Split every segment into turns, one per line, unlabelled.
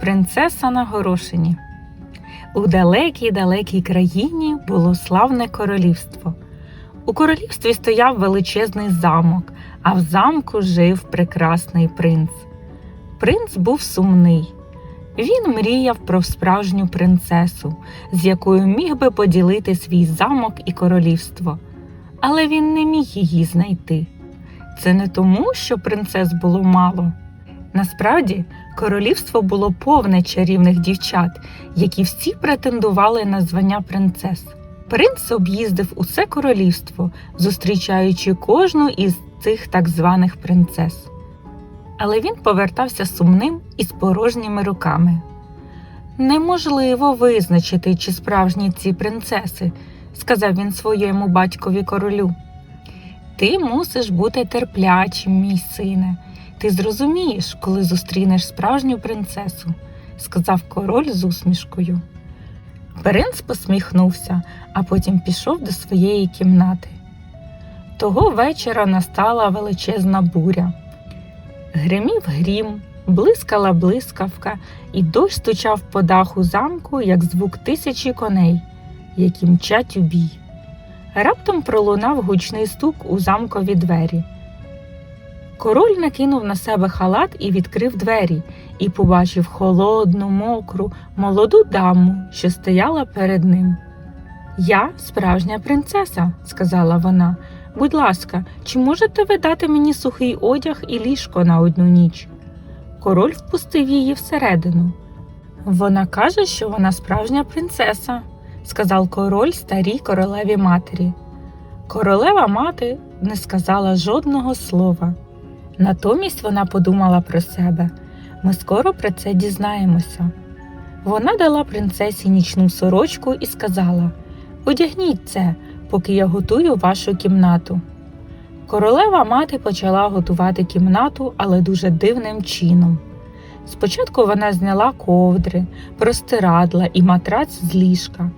Принцеса на горошині. У далекій далекій країні було славне королівство. У королівстві стояв величезний замок, а в замку жив прекрасний принц. Принц був сумний. Він мріяв про справжню принцесу, з якою міг би поділити свій замок і королівство. Але він не міг її знайти. Це не тому, що принцес було мало. Насправді, королівство було повне чарівних дівчат, які всі претендували на звання принцес. Принц об'їздив усе королівство, зустрічаючи кожну із цих так званих принцес. Але він повертався сумним і з порожніми руками. Неможливо визначити, чи справжні ці принцеси, сказав він своєму батькові королю. Ти мусиш бути терплячим, мій сине. Ти зрозумієш, коли зустрінеш справжню принцесу, сказав король з усмішкою. Принц посміхнувся, а потім пішов до своєї кімнати. Того вечора настала величезна буря. Гримів грім, блискала блискавка, і дощ стучав по даху замку, як звук тисячі коней, які мчать у бій. Раптом пролунав гучний стук у замкові двері. Король накинув на себе халат і відкрив двері, і побачив холодну, мокру, молоду даму, що стояла перед ним. Я справжня принцеса, сказала вона. Будь ласка, чи можете ви дати мені сухий одяг і ліжко на одну ніч? Король впустив її всередину. Вона каже, що вона справжня принцеса, сказав король старій королеві матері. Королева мати не сказала жодного слова. Натомість вона подумала про себе ми скоро про це дізнаємося. Вона дала принцесі нічну сорочку і сказала Одягніть це, поки я готую вашу кімнату. Королева мати почала готувати кімнату, але дуже дивним чином. Спочатку вона зняла ковдри, простирадла і матрац з ліжка.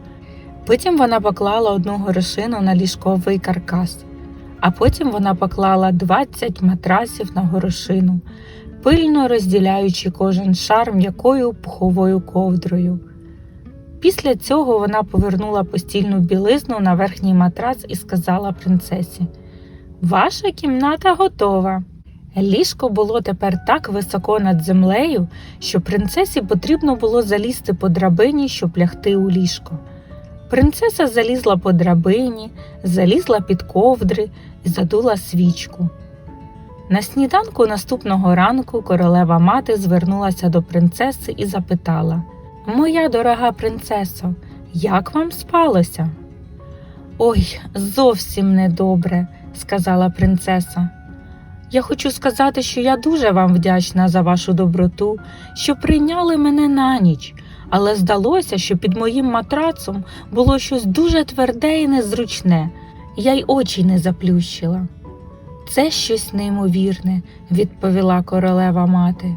Потім вона поклала одну горошину на ліжковий каркас, а потім вона поклала 20 матрасів на горошину, пильно розділяючи кожен шар м'якою пуховою ковдрою. Після цього вона повернула постільну білизну на верхній матрац і сказала принцесі Ваша кімната готова. Ліжко було тепер так високо над землею, що принцесі потрібно було залізти по драбині, щоб лягти у ліжко. Принцеса залізла по драбині, залізла під ковдри і задула свічку. На сніданку наступного ранку королева мати звернулася до принцеси і запитала Моя дорога принцесо, як вам спалося? Ой, зовсім недобре, сказала принцеса. Я хочу сказати, що я дуже вам вдячна за вашу доброту, що прийняли мене на ніч, але здалося, що під моїм матрацом було щось дуже тверде і незручне, я й очі не заплющила. Це щось неймовірне, відповіла королева мати.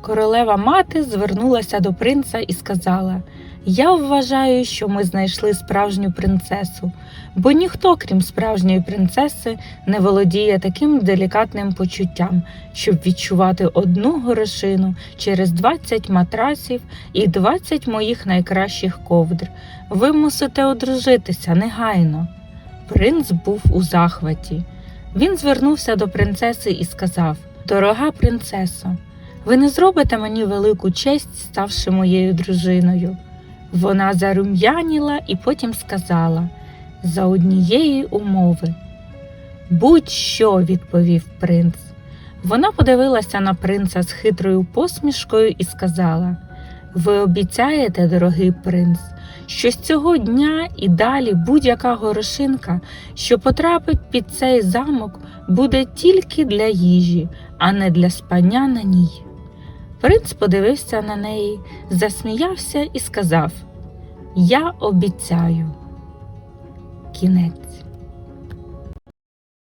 Королева мати звернулася до принца і сказала Я вважаю, що ми знайшли справжню принцесу, бо ніхто, крім справжньої принцеси, не володіє таким делікатним почуттям, щоб відчувати одну горошину через 20 матрасів і 20 моїх найкращих ковдр. Ви мусите одружитися негайно. Принц був у захваті. Він звернувся до принцеси і сказав Дорога принцесо, ви не зробите мені велику честь, ставши моєю дружиною. Вона зарум'яніла і потім сказала за однієї умови. Будь-що, відповів принц. Вона подивилася на принца з хитрою посмішкою і сказала Ви обіцяєте, дорогий принц, що з цього дня і далі будь-яка горошинка, що потрапить під цей замок, буде тільки для їжі, а не для спання на ній. Принц подивився на неї, засміявся і сказав Я обіцяю. Кінець.